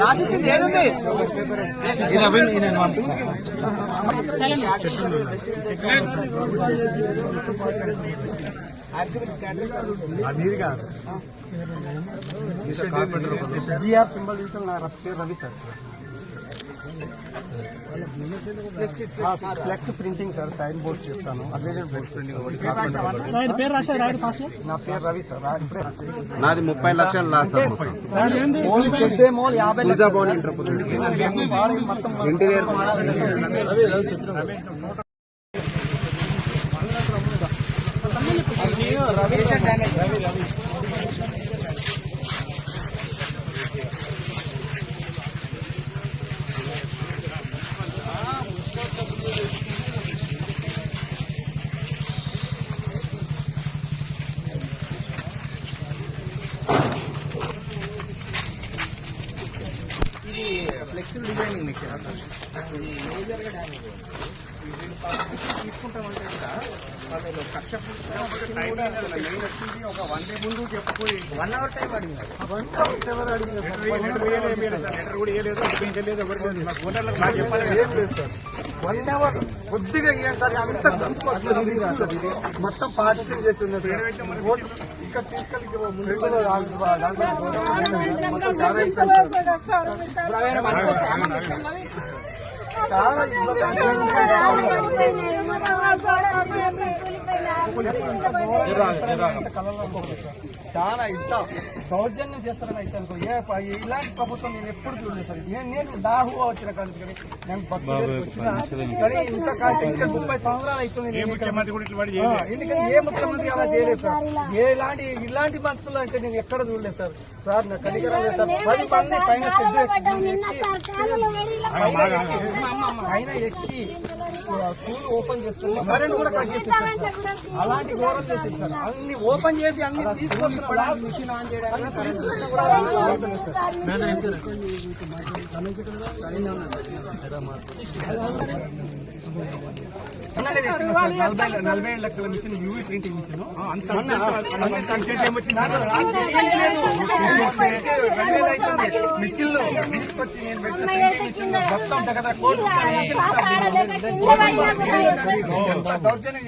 రాసిచ్చింది ఏదుంది అది కాదు. GR symbol తీసుకుని నా పేరు Ravi sir. Flex printing sir sign board చేస్తాను. నా పేరు రవి సార్. నాది ముప్పై లక్షలు లాస్ ఇంటీరియర్ ఇది ఫ్లెక్సిబుల్ డిజైనింగ్ మీకు ఇది మేజర్గా డ్యామేజ్ తీసుకుంటామంటే కూడా వాళ్ళు కక్ష ఒక వన్ డే ముందు చెప్పకపోయి వన్ అవర్ టైం అడిగినారు వన్ అవర్ కొద్దిగా ఇవ్వండి సార్ అంత. మొత్తం పార్టిసిపేట్ చేస్తున్నారు సార్. ఇక్కడ తీసుకెళ్ళి మొత్తం చాలా ఇష్టం. దౌర్జన్యం చేస్తారని అయితే అనుకో. ఏ ప- ఇలాంటి ప్రభుత్వం నేను ఎప్పుడు చూడలేదు సార్. నేను నేను దాహు వచ్చిన కాదు కానీ నేను భక్తులు వచ్చిన కానీ ఇంత కాదు ఇంకా ముప్పై సంవత్సరాలు అవుతుంది ఎందుకంటే ఏ ముఖ్యమంత్రి అలా చేయలేదు సార్. ఎలాంటి ఇలాంటి మనుషులు అంటే నేను ఎక్కడ చూడలేదు సార్. సార్ నా కనికరం లేదు సార్. పది మంది పైన పైన ఎక్కి స్కూల్ ఓపెన్ చేస్తుంది కరెంట్ కూడా కట్ చేసేసారు సార్. అలాంటి ఘోరం చేసేది సార్. అన్ని ఓపెన్ చేసి అన్ని తీసుకొస్తున్నారు. మిషన్ ఆన్ చేయడానికి నలభై ఏడు లక్షల మిషన్ యూవీ ప్రింటింగ్ మిషన్ మొన్న నాకు రాత్రి మొత్తం దగ్గర దౌర్జన్యం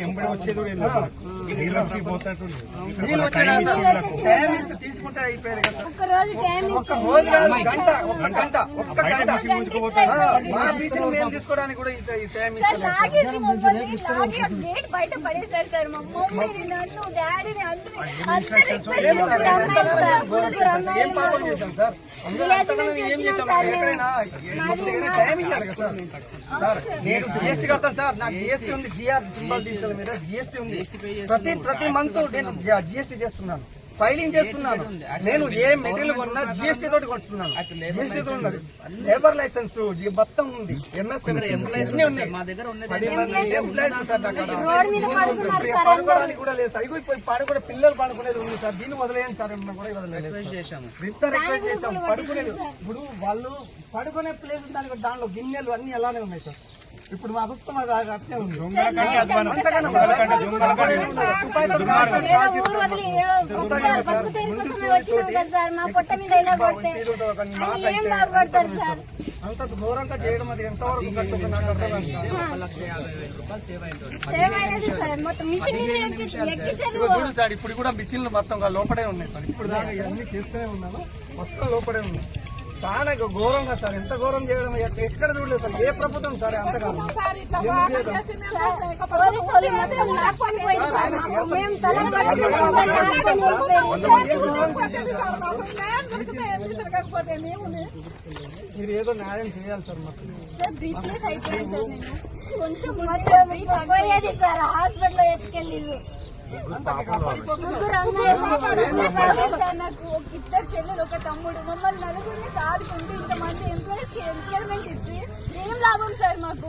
ఎంబడి వచ్చేది కూడా నీళ్ళు వచ్చేదా ఇస్తే తీసుకుంటే అయిపోయేది కదా. సార్. ఒక్క రోజు టైం ఒక్క రోజు కాదు గంట ఒక్క గంట ఒక్క గంట. ఆ, మా మేము తీసుకోవడానికి కూడా ఈ టైం సార్ ఇస్తలేదు సార్. లాగేసి మమ్మల్ని లాగి ఆ గేట్ బయట పడేశారు సార్. మా మమ్మీని నన్ను డాడీని అందరిని అందరిని ఏం. ఏం పాపం చేశాం సార్? అందులో ఎంతగానో ఏం చేశాం? సార్? ఎక్కడైనా టైం ఇవ్వాలి కదా సార్. సార్ నేను జిఎస్టీ కడతాను సార్. నాకు జిఎస్టీ ఉంది. జిఆర్ సింబల్ మీద జిఎస్టీ ఉంది. ప్రతి ప్రతి మంత్ నేను జిఎస్టీ చేస్తున్నాను. ఫైలింగ్ చేస్తున్నాను. నేను ఏ మెటీరియల్ కొన్నా జిఎస్టీ తోటి కొంటున్నాను జిఎస్టీ తో ఉన్నది. లేబర్ లైసెన్స్ మొత్తం ఉంది. ఎంఎస్ పడుకోవడానికి కూడా లేదు సార్. ఇగో ఇప్పుడు పడుకునే పిల్లలు పడుకునేది ఉంది సార్. దీన్ని వదిలేయండి సార్. కూడా వదిలేదు సార్. చేశాము. ఇంత రిక్వెస్ట్ చేసాం పడుకునేది ఇప్పుడు వాళ్ళు పడుకునే ప్లేస్ దానికి దాంట్లో గిన్నెలు అన్ని అలానే ఉన్నాయి సార్. ఇప్పుడు మా ప్రభుత్వం అట్నే ఉంది. అంత ఘోరంగా చేయడం అది ఎంతవరకు చూడు సార్ ఇప్పుడు కూడా మిషన్లు మొత్తం లోపడే ఉన్నాయి సార్. ఇప్పుడు దాకా ఇవన్నీ చేస్తూనే ఉన్నాను. మొత్తం లోపడే ఉన్నాయి. చాలా ఇక ఘోరంగా సార్. ఎంత ఘోరం చేయడం ఎక్క- ఎక్కడ చూడలేదు సార్. ఏ ప్రభుత్వం సార్ తలను మీరు ఏదో న్యాయం చేయాలి సార్ మాకు. సార్ బ్రీత్లెస్ అయిపోయింది సార్ నేను. కొంచెం హాస్పిటల్ ఎత్తుకెళ్ళి నాకు ఇద్దరు చెల్లెలు ఒక తమ్ముడు మమ్మల్ని నలుగురిని సాదుకుంటూ ఇంతమంది ఎంప్లాయీస్కి ఎంప్లాయ్మెంట్ ఇచ్చి ఏం లాభం సార్ మాకు?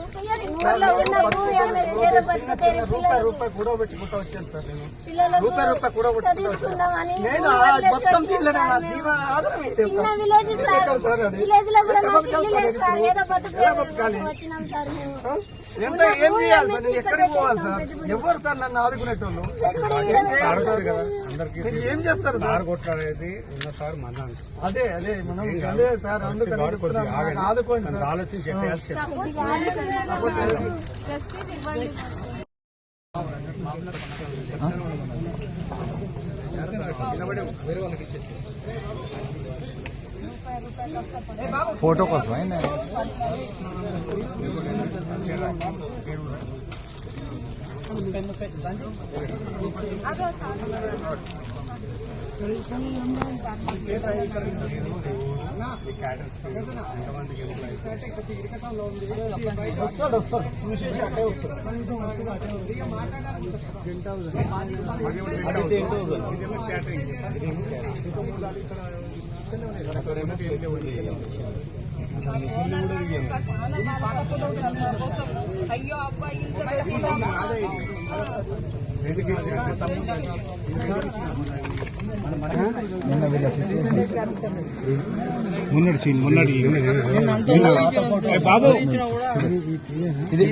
రూపాయి కూడా పెట్టుకుంటా వచ్చాను సార్ నేను. రూపాయి రూపాయి కూడా నేను మొత్తం నా. జీవన ఆధారం ఇదే చిన్న. Village sir? విలేజ్లో కూడా మాకు ఇల్లు లేదు సార్. సార్ ఏదో బతుకు ఎలా బతకాలి? వచ్చినాం సార్ మేము. ఆ? ఎంత ఏం చేయాలి సార్? నేను ఎక్కడికి పోవాలి సార్? ఎవరు సార్ నన్ను ఆదుకునేటోళ్ళు? ఏం చేస్తారు సార్? సార్ కొట్లాడేది ఉన్న సార్ మన అదే అదే మనం అదే సార్ అందుకని ఆదుకోండి ఆలోచించి ఎట్లా చేయాలి చెప్పండి. జస్టిస్ ఇవ్వండి ఫోటో కోసం అయినా వస్తాడు వస్తాడు చూసేసి అట్టే వస్తాడు మున్నడి సీన్ మున్నడి ఏ బాబు ఇది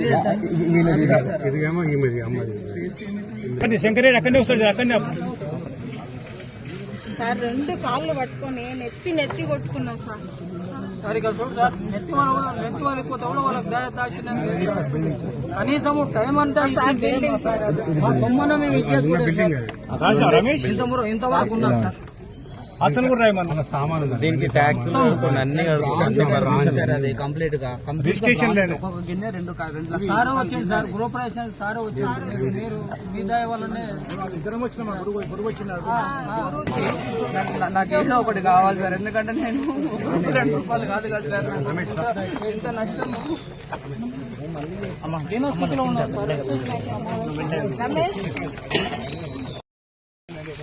ఇదిగేమో ఈమెది అమ్మది శంకరేడు అక్కడనే వస్తాడు అక్కడనే సార్ రెండు కాళ్ళు పట్టుకొని నెత్తి నెత్తి కొట్టుకున్నాం సార్ సార్ ఇక్కడ చూడు సార్. నెత్తి వాళ్ళ కూడా నెత్తి వాళ్ళిపోతే కూడా వాళ్ళకి దా- దాచినాం కనీసం టైం అంటే. మా సొమ్మన మేము ఇచ్చేసుకుంటాం ఇంతవరకు ఉన్నాం సార్. అతను కూడా రాయమన్న సామాను దీనికి ట్యాక్స్ అన్ని సార్ అది కంప్లీట్గా రిజిస్ట్రేషన్ గిన్నె రెండు కా- రెండు లక్షలు. సారు వచ్చింది సార్. గృహప్రవేశం సారు వచ్చింది. మీరు మీ దయ వల్లనే ఇద్దరం వచ్చిన. నాకు- నాకు ఏదో ఒకటి కావాలి సార్. ఎందుకంటే నేను రెండు రూపాయలు కాదు కదా సార్. ఇంత నష్టం? దీని స్థితిలో ఉన్నాను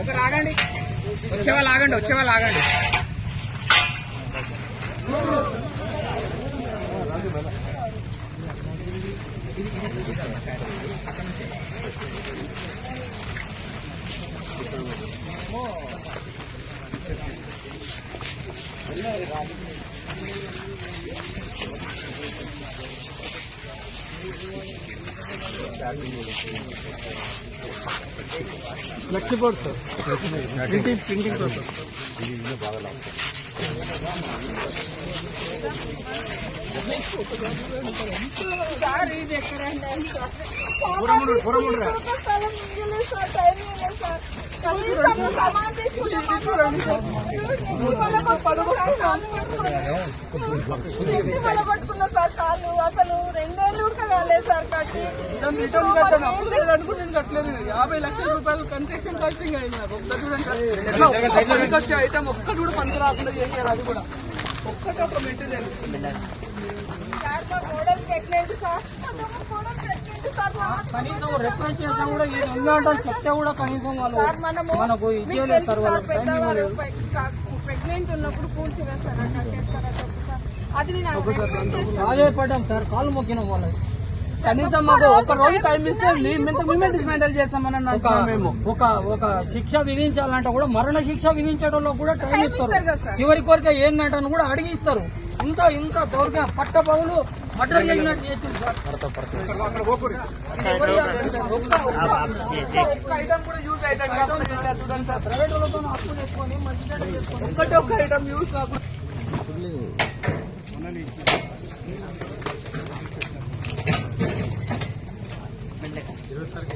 ఒకరు ఆగండి వచ్చేవాళ్ళు ఆగండి వచ్చేవాళ్ళు ఆగండి. లక్ష్మీపోడు సార్ ప్రింటింగ్ ప్రింటింగ్ కోసం బాగా ఇది పడగొట్టుకున్న సార్, సార్ కాళ్ళు అసలు రెండేళ్ళు కూడా కాలేదు సార్ కట్టి. రిటర్న్ రిటర్న్ కట్టాను? అప్పులు లేదు. అనుకుంటే నేను కట్టలేదు. యాభై లక్షల రూపాయలు కన్స్ట్రక్షన్ ఖర్చింగ్ అయింది నాకు. ఒక్కటి చూడండి సార్. ఎట్లా ఒక్క పనికొచ్చే ఐటమ్ ఒక్కటి కూడా పనికి రాకుండా చేశారు అది కూడా. ఒక్కటి ఒక మెటీరియల్ సార్ సార్. సార్. కనీసం చేసినా చెప్తే కూడా కనీసం వాళ్ళు సార్ మనము మనకు ఇచ్చేయలేదు సార్ సార్ ప్రెగ్నెంట్ ఉన్నప్పుడు పూర్తి వేస్తారా కట్టేస్తారా చెప్పు సార్ అది నేను సార్ కాలు మొక్కినాం వాళ్ళకి కనీసం మాకు ఒక రోజు టైం ఇస్తే మేము డిస్మాంటల్ చేస్తామని మేము. ఒక ఒక శిక్ష విధించాలంటే కూడా మరణ శిక్ష విధించడంలో కూడా టైం ఇస్తారు. చివరి కోరిక ఏంటంటే కూడా అడిగి ఇస్తారు ఇంత ఇంత దౌర్గా పట్ట పగులు మర్డర్ చేసినట్టు చేసింది సార్. ఒక్క ఒక్క ఐటమ్ కూడా యూజ్ ఐటమ్ చేశారు చూడండి సార్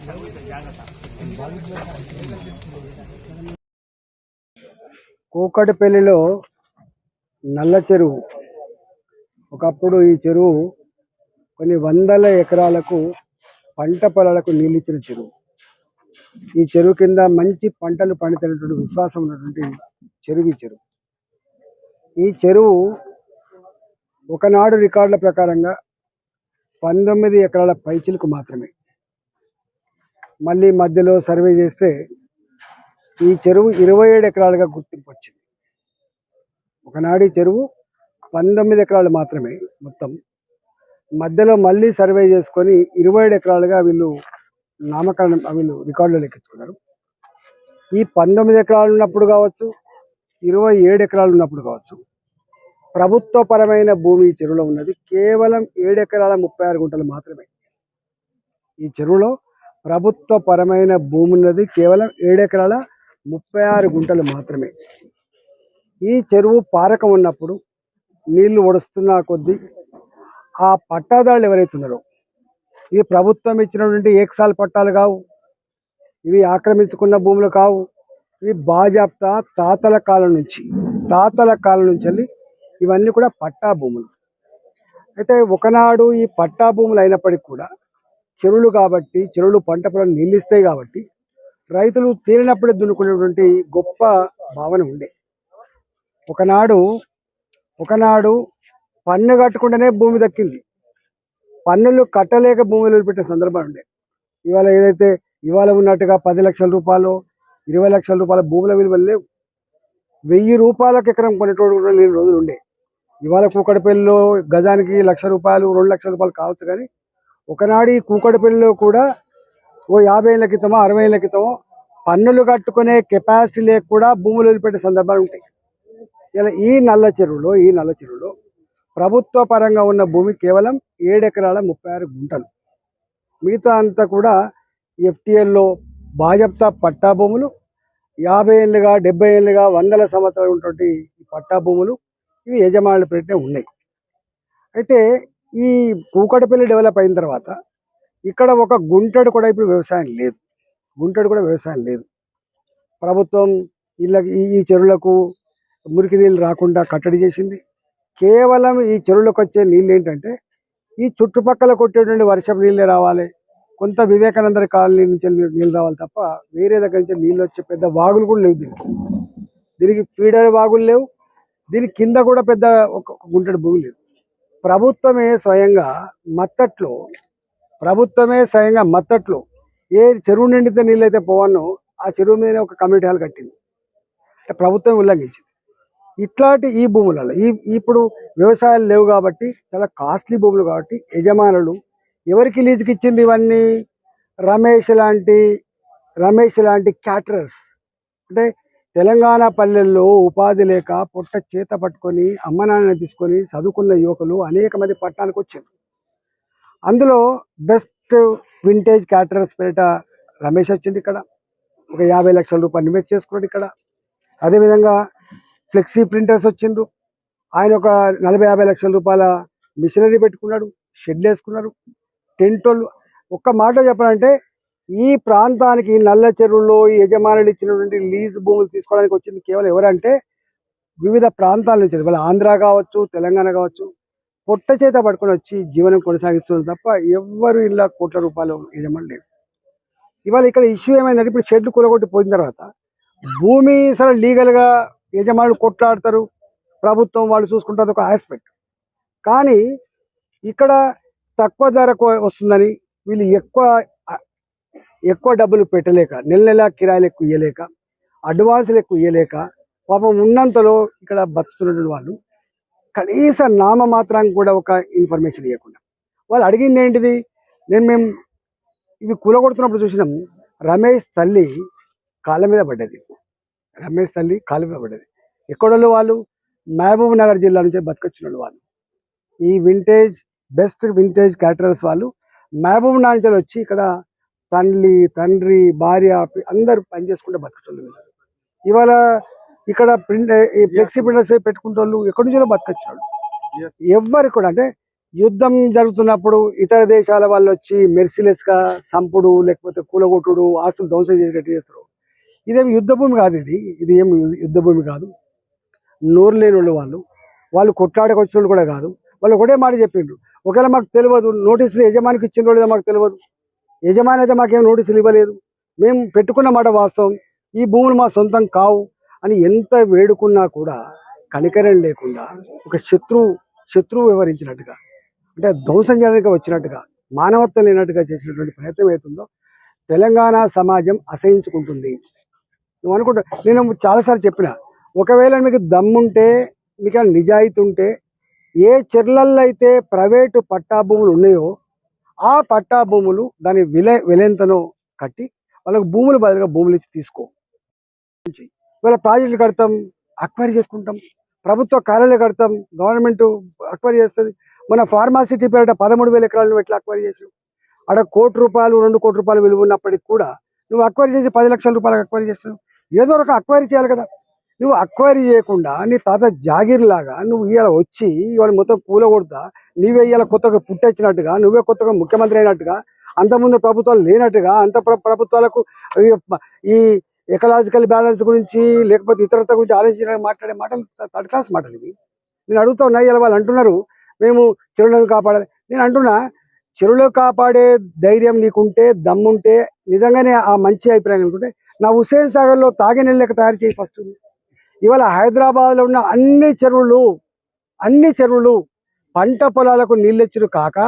ప్రైవేట్ వాళ్ళతో అప్పు చేసుకొని మంచిగా చేసుకొని ఒక్కటి ఒక్క ఐటమ్ యూజ్ కాకుండా కూకటిపల్లిలో నల్ల చెరువు. ఒకప్పుడు ఈ చెరువు కొన్ని వందల ఎకరాలకు పంట పొలాలకు నీళ్ళిచ్చిన చెరువు. ఈ చెరువు కింద మంచి పంటలు పండుతున్నటువంటి విశ్వాసం ఉన్నటువంటి చెరువు ఈ చెరువు. ఈ చెరువు ఒకనాడు రికార్డుల ప్రకారంగా పంతొమ్మిది ఎకరాల పైచిలకు మాత్రమే. మళ్ళీ మధ్యలో సర్వే చేస్తే ఈ చెరువు ఇరవై ఏడు ఎకరాలుగా గుర్తింపు వచ్చింది. ఒకనాడు ఈ చెరువు పంతొమ్మిది ఎకరాలు మాత్రమే మొత్తం. మధ్యలో మళ్ళీ సర్వే చేసుకొని ఇరవై ఏడు ఎకరాలుగా వీళ్ళు నామకరణం వీళ్ళు రికార్డులో లెక్కించుకున్నారు. ఈ పంతొమ్మిది ఎకరాలు ఉన్నప్పుడు కావచ్చు ఇరవై ఏడు ఎకరాలు ఉన్నప్పుడు కావచ్చు ప్రభుత్వపరమైన భూమి ఈ చెరువులో ఉన్నది. కేవలం ఏడు ఎకరాల ముప్పై ఆరు గుంటలు మాత్రమే. ఈ చెరువులో ప్రభుత్వపరమైన భూమి ఉన్నది. కేవలం ఏడు ఎకరాల ముప్పై ఆరు గుంటలు మాత్రమే. ఈ చెరువు పారకం ఉన్నప్పుడు నీళ్ళు ఒడుస్తున్న కొద్దీ ఆ పట్టాదారులు ఎవరైతే ఉన్నారో ఇవి ప్రభుత్వం ఇచ్చినటువంటి ఏకసాల పట్టాలు కావు ఇవి ఆక్రమించుకున్న భూములు కావు ఇవి బాజాప్తా తాతల కాలం నుంచి తాతల కాలం నుంచి వెళ్ళి ఇవన్నీ కూడా పట్టా భూములు. అయితే ఒకనాడు ఈ పట్టా భూములు అయినప్పటికీ కూడా చెరువులు కాబట్టి చెరువులు పంట పొలం నిలిస్తాయి కాబట్టి రైతులు తేలినప్పుడే దున్నుకునేటువంటి గొప్ప భావన ఉండే. ఒకనాడు ఒకనాడు పన్ను కట్టకుండానే భూమి దక్కింది. పన్నులు కట్టలేక భూమి వదిలిపెట్టిన సందర్భాలు ఉండే. ఇవాళ ఏదైతే ఇవాళ ఉన్నట్టుగా పది లక్షల రూపాయలు ఇరవై లక్షల రూపాయల భూముల విలువలు లేవు. వెయ్యి రూపాయలకు ఎకరం కొనేటోడు కూడా లేని రోజులు ఉండే. ఇవాళ కూకడపల్లిలో గజానికి లక్ష రూపాయలు రెండు లక్షల రూపాయలు కావచ్చు కానీ ఒకనాడు ఈ కూకడపల్లిలో కూడా ఓ యాభై ఏళ్ళ క్రితమో అరవై ఏళ్ళ క్రితమో పన్నులు కట్టుకునే కెపాసిటీ లేక కూడా భూములు వదిలిపెట్టే సందర్భాలు ఉంటాయి. ఇలా ఈ నల్ల చెరువులో ఈ నల్ల చెరువులో ప్రభుత్వ పరంగా ఉన్న భూమి కేవలం ఏడు ఎకరాల ముప్పై ఆరు గుంటలు. మిగతా అంతా కూడా ఎఫ్టీఎల్లో బాజప్తా పట్టా భూములు యాభై ఏళ్ళుగా డెబ్బై ఏళ్ళుగా వందల సంవత్సరాలు ఉన్నటువంటి ఈ పట్టా భూములు ఇవి యజమానుల పేరునే ఉన్నాయి. అయితే ఈ కూకటపల్లి డెవలప్ అయిన తర్వాత ఇక్కడ ఒక గుంటడు కూడా ఇప్పుడు వ్యవసాయం లేదు. గుంటడు కూడా వ్యవసాయం లేదు. ప్రభుత్వం ఇళ్ళకి ఈ చెరువులకు మురికి నీళ్ళు రాకుండా కట్టడి చేసింది. కేవలం ఈ చెరువులకు వచ్చే నీళ్ళు ఏంటంటే ఈ చుట్టుపక్కల కొట్టేటువంటి వర్షపు నీళ్ళే రావాలి. కొంత వివేకానంద కాలనీ నుంచి నీళ్ళు రావాలి తప్ప వేరే దగ్గర నుంచి నీళ్ళు వచ్చే పెద్ద వాగులు కూడా లేవు దీనికి. దీనికి ఫీడర్ వాగులు లేవు. దీని కింద కూడా పెద్ద ఒక ఒక గుంటడి భూమి లేదు. ప్రభుత్వమే స్వయంగా మత్తట్లో ప్రభుత్వమే స్వయంగా మత్తట్లో ఏ చెరువు నిండితే నీళ్ళైతే అయితే పోవన్నో ఆ చెరువు మీద ఒక కమ్యూనిటీ హాల్ కట్టింది. అంటే ప్రభుత్వం ఉల్లంఘించింది. ఇట్లాంటి ఈ భూములలో ఈ ఇప్పుడు వ్యవసాయాలు లేవు కాబట్టి చాలా కాస్ట్లీ భూములు కాబట్టి యజమానులు ఎవరికి లీజుకి ఇచ్చింది ఇవన్నీ? రమేష్ లాంటి రమేష్ లాంటి క్యాటరర్స్. అంటే తెలంగాణ పల్లెల్లో ఉపాధి లేక పొట్ట చేత పట్టుకొని అమ్మ నాన్న తీసుకొని చదువుకున్న యువకులు అనేక మంది పట్టణానికి వచ్చారు. అందులో బెస్ట్ వింటేజ్ క్యాటరర్స్ పేరిట రమేష్ వచ్చింది ఇక్కడ. ఒక యాభై లక్షల రూపాయలు ఇన్వెస్ట్ చేసుకున్నాడు ఇక్కడ. అదేవిధంగా ఫ్లెక్సీ ప్రింటర్స్ వచ్చిండ్రు. ఆయన ఒక నలభై యాభై లక్షల రూపాయల మిషనరీ పెట్టుకున్నాడు షెడ్లు వేసుకున్నారు. టెంట్ వాళ్ళు ఒక్క మాట చెప్పాలంటే ఈ ప్రాంతానికి నల్ల చెరువులో ఈ యజమానులు ఇచ్చినటువంటి లీజ్ భూములు తీసుకోవడానికి వచ్చింది కేవలం ఎవరంటే వివిధ ప్రాంతాల నుంచి వాళ్ళ ఆంధ్ర కావచ్చు తెలంగాణ కావచ్చు పొట్ట చేత పట్టుకొని వచ్చి జీవనం కొనసాగిస్తున్నారు తప్ప ఎవ్వరు ఇలా కోట్ల రూపాయలు యజమానులు లేదు ఇవాళ ఇక్కడ ఇష్యూ ఏమైందంటే ఇప్పుడు షెడ్లు కూలగొట్టి పోయిన తర్వాత భూమి సరే లీగల్గా యజమానులు కొట్లాడతారు ప్రభుత్వం వాళ్ళు చూసుకుంటారు ఒక ఆస్పెక్ట్ కానీ ఇక్కడ తక్కువ ధరకు వస్తుందని వీళ్ళు ఎక్కువ ఎక్కువ డబ్బులు పెట్టలేక నెల నెల కిరాయిలు ఎక్కువ ఇవ్వలేక అడ్వాన్సులు ఎక్కువ ఇవ్వలేక పాపం ఉన్నంతలో ఇక్కడ బతుకుతున్నటువంటి వాళ్ళు కనీస నామ మాత్రానికి కూడా ఒక ఇన్ఫర్మేషన్ ఇవ్వకుండా వాళ్ళు అడిగింది ఏంటిది? నేను మేము ఇవి కూలగొడుతున్నప్పుడు చూసినాం. రమేష్ తల్లి కాళ్ళ మీద పడ్డది. రమేష్ తల్లి కాళ్ళ మీద పడ్డది. ఎక్కడోళ్ళు వాళ్ళు? మహబూబ్ నగర్ జిల్లా నుంచి బతికొచ్చిన వాళ్ళు. ఈ వింటేజ్ బెస్ట్ వింటేజ్ క్యాటరర్స్ వాళ్ళు మహబూబ్ నగర్ నుంచి వచ్చి ఇక్కడ తల్లి తండ్రి భార్య అందరూ పని చేసుకుంటే బతుకుతుంది ఇవాళ ఇక్కడ ప్రింట్ ఈ ఫ్లెక్సీ ప్రింటర్స్ పెట్టుకుంటోళ్ళు ఎక్కడి నుంచో బతకొచ్చారు ఎవ్వరికి కూడా అంటే యుద్ధం జరుగుతున్నప్పుడు ఇతర దేశాల వాళ్ళు వచ్చి మెర్సిలెస్గా సంపుడు లేకపోతే కూలగొట్టుడు ఆస్తులు ధ్వంసం చేసేటట్టు చేస్తారు. ఇదేమి యుద్ధ భూమి కాదు ఇది. ఇది ఏం యుద్ధ భూమి కాదు. నోరు లేని వాళ్ళు. వాళ్ళు వాళ్ళు కొట్లాడకు వచ్చిన వాళ్ళు కూడా కాదు. వాళ్ళు ఒకటే మాట చెప్పిండ్రు. ఒకవేళ మాకు తెలియదు నోటీసులు యజమానికి ఇచ్చిన లేదో మాకు తెలియదు. యజమాని అయితే మాకేం నోటీసులు ఇవ్వలేదు. మేము పెట్టుకున్న మాట వాస్తవం. ఈ భూములు మా సొంతం కావు. అని ఎంత వేడుకున్నా కూడా కనికరం లేకుండా ఒక శత్రువు శత్రువు వివరించినట్టుగా అంటే ధ్వంసం చేయడానికి వచ్చినట్టుగా మానవత్వం లేనట్టుగా చేసినటువంటి ప్రయత్నం అవుతుందో తెలంగాణ సమాజం అసహించుకుంటుంది. నువ్వు అనుకుంటా నేను చాలాసార్లు చెప్పిన ఒకవేళ మీకు దమ్ముంటే మీకు నిజాయితీ ఉంటే ఏ చెర్లల్లో అయితే ప్రైవేటు పట్టా భూములు ఉన్నాయో ఆ పట్టా భూములు దాని విలే విలెంతను కట్టి వాళ్ళకు భూములు బదులుగా భూములు ఇచ్చి తీసుకో. ఇవాళ ప్రాజెక్టులు కడతాం అక్వైరీ చేసుకుంటాం. ప్రభుత్వ కార్యాలయాలు కడతాం గవర్నమెంట్ అక్వైరీ చేస్తుంది. మన ఫార్మాసిటీ పేరిట పదమూడు వేల ఎకరాలను ఎట్లా అక్వైరీ చేసావు అక్కడ కోటి రూపాయలు రెండు కోటి రూపాయలు విలువ ఉన్నప్పటికి కూడా నువ్వు అక్వైరీ చేసి పది లక్షల రూపాయలకు అక్వైరీ చేస్తున్నావు. ఏదో ఒక అక్వైరీ చేయాలి కదా. నువ్వు అక్వైరీ చేయకుండా నీ తాత జాగీర్ లాగా నువ్వు ఇవాళ వచ్చి ఇవాళ మొత్తం కూలగొడతా నీవే ఇవాళ కొత్తగా పుట్టొచ్చినట్టుగా నువ్వే కొత్తగా ముఖ్యమంత్రి అయినట్టుగా అంతకుముందు ప్రభుత్వాలు లేనట్టుగా అంత ప్రభుత్వాలకు ఈ ఎకలాజికల్ బ్యాలెన్స్ గురించి లేకపోతే ఇతరత గురించి ఆలోచించడానికి మాట్లాడే మాటలు థర్డ్ క్లాస్ మాటలు ఇవి. నేను అడుగుతా ఉన్నా ఇలా వాళ్ళు అంటున్నారు మేము చెరువులను కాపాడాలి. నేను అంటున్నా చెరువులు కాపాడే ధైర్యం నీకుంటే దమ్ముంటే నిజంగానే ఆ మంచి అభిప్రాయం అనుకుంటే నా హుసేన్ సాగర్లో తాగే నీళ్ళు తయారు చేయి ఫస్ట్. ఇవాళ హైదరాబాద్లో ఉన్న అన్ని చెరువులు అన్ని చెరువులు పంట పొలాలకు నీళ్ళెచ్చులు కాక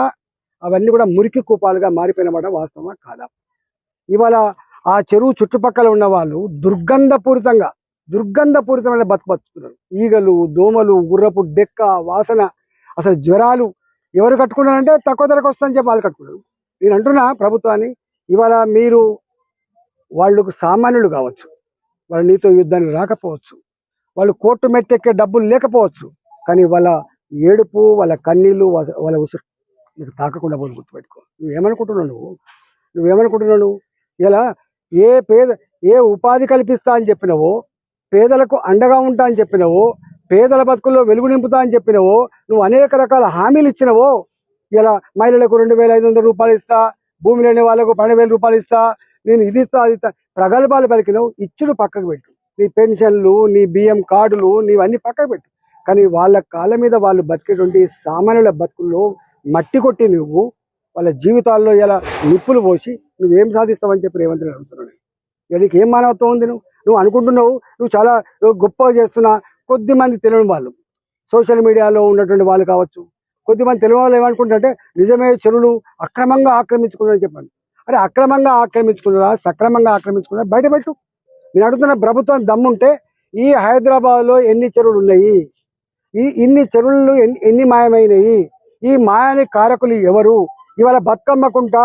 అవన్నీ కూడా మురికి కూపాలుగా మారిపోయిన మాట వాస్తవమా కాదా? ఇవాళ ఆ చెరువు చుట్టుపక్కల ఉన్న వాళ్ళు దుర్గంధపూరితంగా దుర్గంధపూరితమైన బతుకు బతుకుతున్నారు ఈగలు దోమలు గుర్రపు డెక్క వాసన అసలు జ్వరాలు ఎవరు కట్టుకున్నారంటే తక్కువ ధరకు వస్తుందని చెప్పి వాళ్ళు కట్టుకున్నారు. నేను అంటున్నా ప్రభుత్వాన్ని ఇవాళ మీరు వాళ్ళకు సామాన్యులు కావచ్చు వాళ్ళు నీతో యుద్ధానికి రాకపోవచ్చు వాళ్ళు కోర్టు మెట్టెక్కే డబ్బులు లేకపోవచ్చు కానీ వాళ్ళ ఏడుపు వాళ్ళ కన్నీళ్ళు వాళ్ళ వాళ్ళ ఉసురు నీకు తాకకుండా పోదు గుర్తుపెట్టుకో. నువ్వేమనుకుంటున్నావు నువ్వు? నువ్వేమనుకుంటున్నావు నువ్వు? ఇలా ఏ పేద ఏ ఉపాధి కల్పిస్తా అని చెప్పినవో పేదలకు అండగా ఉంటా అని చెప్పినవో పేదల బతుకుల్లో వెలుగు నింపుతా అని చెప్పినవో నువ్వు అనేక రకాల హామీలు ఇచ్చినవో ఇలా మహిళలకు రెండు వేల ఐదు వందల రూపాయలు ఇస్తా భూమి లేని వాళ్ళకు పన్నెండు వేల రూపాయలు ఇస్తా నేను ఇది ఇస్తా అది ఇస్తా ప్రగల్భాలు పలికినవు ఇచ్చుడు పక్కకు పెట్టు. నీ పెన్షన్లు నీ బియ్యం కార్డులు నీవన్నీ పక్కకు పెట్టు. కానీ వాళ్ళ కాళ్ళ మీద వాళ్ళు బతికేటువంటి సామాన్యుల బతుకుల్లో మట్టి కొట్టి నువ్వు వాళ్ళ జీవితాల్లో ఇలా నిప్పులు పోసి నువ్వేం సాధిస్తావని చెప్పి రేవంత్ రెడ్డి అడుగుతున్నాడు. నీకు ఏం మానవత్వం ఉంది? నువ్వు నువ్వు అనుకుంటున్నావు నువ్వు చాలా గొప్పగా చేస్తున్నా కొద్ది మంది తెలియని వాళ్ళు. సోషల్ మీడియాలో ఉన్నటువంటి వాళ్ళు కావచ్చు. కొద్దిమంది తెలియని వాళ్ళు ఏమనుకుంటారంటే నిజమే చెరువులు అక్రమంగా ఆక్రమించుకున్నారని చెప్పాను. అరే అక్రమంగా ఆక్రమించుకున్నారా? సక్రమంగా ఆక్రమించుకున్నారా? బయటపెట్టు నేను అడుగుతున్న ప్రభుత్వం దమ్ముంటే ఈ హైదరాబాద్లో ఎన్ని చెరువులు ఉన్నాయి ఈ ఇన్ని చెరువులు ఎన్ని ఎన్ని మాయమైనవి ఈ మాయానికి కారకులు ఎవరు? ఇవాళ బతుకమ్మకుంట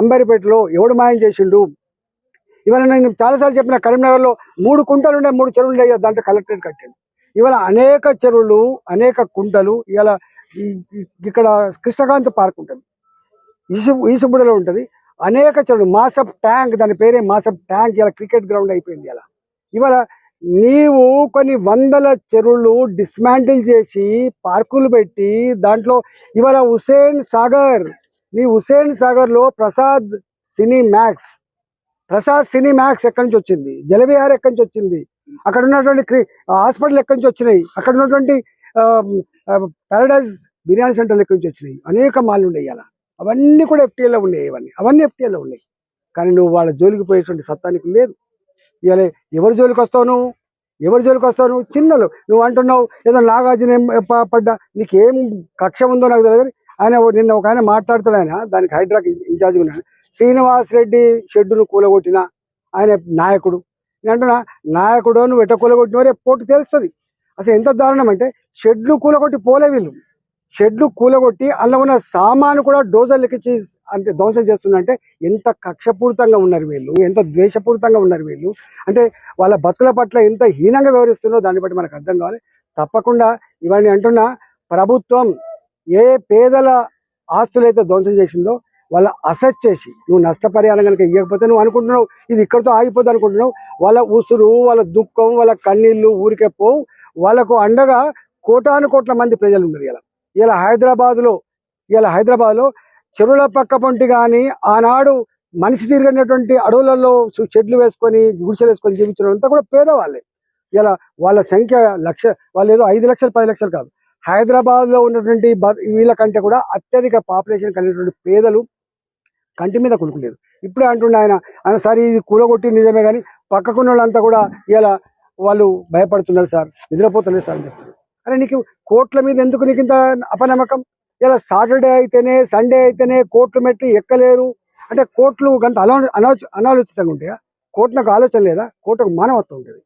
అంబరిపేటలో ఎవడు మాయం చేసిండు? ఇవాళ నేను చాలాసార్లు చెప్పిన కరీంనగర్లో మూడు కుంటలు ఉండే మూడు చెరువులు ఉండే దాంట్లో కలెక్టరేట్ కట్టాడు. ఇవాళ అనేక చెరువులు అనేక కుంటలు ఇవాళ ఇక్కడ కృష్ణకాంత్ పార్క్ ఉంటుంది. ఈసు ఈసుబుడలో ఉంటుంది. అనేక చెరువులు మాసప్ ట్యాంక్ దాని పేరే మాసప్ ట్యాంక్ ఇలా క్రికెట్ గ్రౌండ్ అయిపోయింది ఇలా ఇవాళ నీవు కొన్ని వందల చెరువులు డిస్మాంటిల్ చేసి పార్కులు పెట్టి దాంట్లో ఇవాళ హుసేన్ సాగర్ నీ హుసేన్ సాగర్లో ప్రసాద్ సినీ మ్యాక్స్ ప్రసాద్ సినీ మ్యాక్స్ ఎక్కడి నుంచి వచ్చింది? జలవిహార్ ఎక్కడి నుంచి వచ్చింది? అక్కడ ఉన్నటువంటి క్రి- హాస్పిటల్ ఎక్కడి నుంచి వచ్చినాయి? అక్కడ ఉన్నటువంటి పారడైజ్ బిర్యానీ సెంటర్లు ఎక్కడి నుంచి వచ్చినాయి? అనేక మాలు ఉన్నాయి అలా. అవన్నీ కూడా FTA లో ఉన్నాయి ఇవన్నీ. అవన్నీ FTA లో ఉన్నాయి. కానీ నువ్వు వాళ్ళ జోలికి పోయేటువంటి సత్తానికి లేదు. ఇవాళ ఎవరి జోలికి వస్తావు నువ్వు? ఎవరి జోలికి వస్తావు నువ్వు? చిన్నలు నువ్వు అంటున్నావు ఏదో నాగార్జున పడ్డా? నీకేం కక్ష ఉందో నాకు తెలియదు. ఆయన ఓ- నిన్న ఒక ఆయన మాట్లాడుతాడు ఆయన దానికి హైడ్రాక్ ఇన్ఛార్జ్ ఉన్నాడు. శ్రీనివాస్ రెడ్డి షెడ్డును కూలగొట్టిన ఆయన నాయకుడు. నేను అంటున్నా నాయకుడు నువ్వు ఎట్ట కూలగొట్టిన వారే పోటీ తెలుస్తుంది. అసలు ఎంత దారుణం అంటే షెడ్లు కూలగొట్టి పోలే వీళ్ళు. షెడ్లు కూలగొట్టి అందులో ఉన్న సామాను కూడా డోజర్ లెక్క చేసి అంటే ధ్వంసం చేస్తుందంటే ఎంత కక్షపూరితంగా ఉన్నారు వీళ్ళు ఎంత ద్వేషపూరితంగా ఉన్నారు వీళ్ళు. అంటే వాళ్ళ బతుకుల పట్ల ఎంత హీనంగా వ్యవహరిస్తున్నారో దాన్ని బట్టి మనకు అర్థం కావాలి. తప్పకుండా ఇవన్నీ అంటున్నా ప్రభుత్వం ఏ పేదల ఆస్తులైతే ధ్వంసం చేసిందో వాళ్ళ అసెట్ చేసి నువ్వు నష్టపరిహారం కనుక ఇవ్వకపోతే నువ్వు అనుకుంటున్నావు ఇది ఇక్కడితో ఆగిపోద్ది అనుకుంటున్నావు వాళ్ళ ఉసురు వాళ్ళ దుఃఖం వాళ్ళ కన్నీళ్ళు ఊరికే పోవు. వాళ్ళకు అండగా కోటాను కోట్ల మంది ప్రజలు ఉన్నారు ఇలా ఇలా హైదరాబాద్లో ఇలా హైదరాబాద్లో చెరువుల పక్క పొంటి కానీ ఆనాడు మనిషి తిరిగినటువంటి అడవులలో చెట్లు వేసుకొని గుడిసెలు వేసుకొని జీవించడం అంతా కూడా పేదవాళ్ళే. ఇలా వాళ్ళ సంఖ్య లక్ష వాళ్ళు ఏదో ఐదు లక్షలు పది లక్షలు కాదు. హైదరాబాద్లో ఉన్నటువంటి బ- వీళ్ళ కంటే కూడా అత్యధిక పాపులేషన్ కలిగినటువంటి పేదలు కంటి మీద కొనుక్కులేదు ఇప్పుడే అంటుండే ఆయన ఆయన సార్ ఇది కూలగొట్టి నిజమే కానీ పక్కకున్న వాళ్ళంతా కూడా ఇలా వాళ్ళు భయపడుతున్నారు సార్ నిద్రపోతున్నారు సార్ అని చెప్తారు అరే నీకు కోట్ల మీద ఎందుకు నీకు ఇంత అపనమ్మకం? ఇలా సాటర్డే అయితేనే సండే అయితేనే కోట్లు మెట్లు ఎక్కలేరు. అంటే కోట్లు గంత అలా అనాలోచితంగా ఉంటాయా? కోట్లకు ఆలోచన లేదా? కోర్టుకు మానవత్వం ఉంటుంది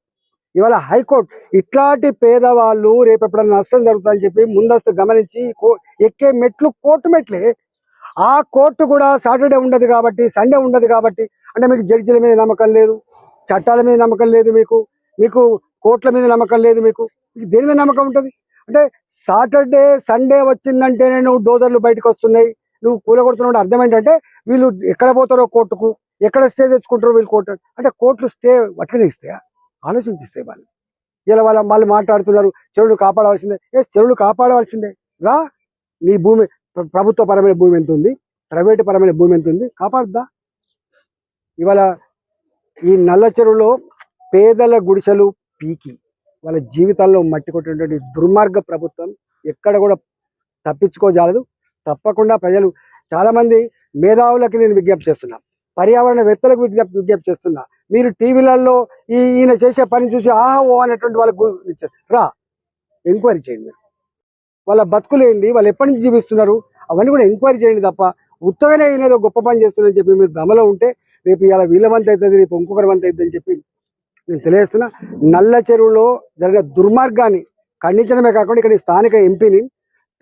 ఇవాళ హైకోర్టు ఇట్లాంటి పేదవాళ్ళు రేపు ఎప్పుడైనా నష్టం జరుగుతుందని చెప్పి ముందస్తు గమనించి ఎక్కే మెట్లు కోర్టు మెట్లే. ఆ కోర్టు కూడా సాటర్డే ఉండదు కాబట్టి సండే ఉండదు కాబట్టి అంటే మీకు జడ్జిల మీద నమ్మకం లేదు చట్టాల మీద నమ్మకం లేదు మీకు మీకు కోర్టుల మీద నమ్మకం లేదు మీకు మీకు దేని మీద నమ్మకం ఉంటుంది? అంటే సాటర్డే సండే వచ్చిందంటేనే నువ్వు డోజర్లు బయటకు వస్తున్నాయి నువ్వు కూలగొడుతున్నావు అర్థం ఏంటంటే వీళ్ళు ఎక్కడ పోతారో కోర్టుకు ఎక్కడ స్టే తెచ్చుకుంటారో వీళ్ళు కోర్టు అంటే కోర్టులు స్టే అట్లనే ఇస్తాయా? ఆలోచించిస్తాయి వాళ్ళు. ఇలా వాళ్ళ వాళ్ళు మాట్లాడుతున్నారు చెరువులు కాపాడవలసిందే. ఏ చెరువులు కాపాడవలసిందే. రా నీ భూమి ప్రభుత్వ పరమైన భూమి ఎంత ఉంది? ప్రైవేటు పరమైన భూమి ఎంత ఉంది? కాపాడుద్దా? ఇవాళ ఈ నల్ల చెరువులో పేదల గుడిసెలు పీకి. వాళ్ళ జీవితాల్లో మట్టి కొట్టినటువంటి దుర్మార్గ ప్రభుత్వం ఎక్కడ కూడా తప్పించుకోజాలదు. తప్పకుండా ప్రజలు చాలామంది మేధావులకి నేను విజ్ఞప్తి చేస్తున్నా. పర్యావరణవేత్తలకు విజ్ఞప్తి విజ్ఞప్తి చేస్తున్నా. మీరు టీవీలలో ఈ ఈయన చేసే పని చూసి ఆహా ఓ అనేటువంటి వాళ్ళకు రా ఎంక్వైరీ చేయండి వాళ్ళ బతుకులు ఏంది? వాళ్ళు ఎప్పటి నుంచి జీవిస్తున్నారు? అవన్నీ కూడా ఎంక్వైరీ చేయండి తప్ప ఉత్తగానే ఈయన ఏదో గొప్ప పని చేస్తుందని చెప్పి మీరు భ్రమలో ఉంటే రేపు ఇలా వీళ్ళ అవుతుంది రేపు ఇంకొకరి వంత అవుతుంది అని చెప్పి నేను తెలియజేస్తున్నా. నల్ల చెరువులో జరిగిన దుర్మార్గాన్ని ఖండించడమే కాకుండా ఇక్కడ స్థానిక ఎంపీని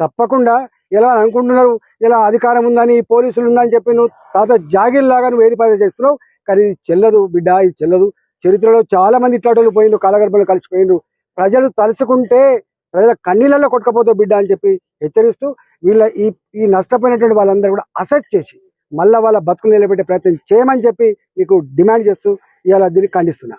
తప్పకుండా ఎలా అనుకుంటున్నారు. ఇలా అధికారం ఉందని పోలీసులు ఉందని చెప్పి నువ్వు తాత జాగిర్ లాగా నువ్వు ఏది పని చేస్తున్నావు? కానీ ఇది చెల్లదు బిడ్డ ఇది చెల్లదు. చరిత్రలో చాలా మంది ఇట్లాటోళ్ళు పోయిండ్రు కాలగర్భంలో కలిసిపోయిండ్రు. ప్రజలు తలుచుకుంటే ప్రజల కన్నీళ్ళలో కొట్టుకపోతావు బిడ్డ అని చెప్పి హెచ్చరిస్తూ వీళ్ళ ఈ ఈ నష్టపోయినటువంటి వాళ్ళందరూ కూడా అసెస్ చేసి మళ్ళీ వాళ్ళ బతుకులు నిలబెట్టే ప్రయత్నం చేయమని చెప్పి మీకు డిమాండ్ చేస్తూ ఇవాళ దీన్ని ఖండిస్తున్నా.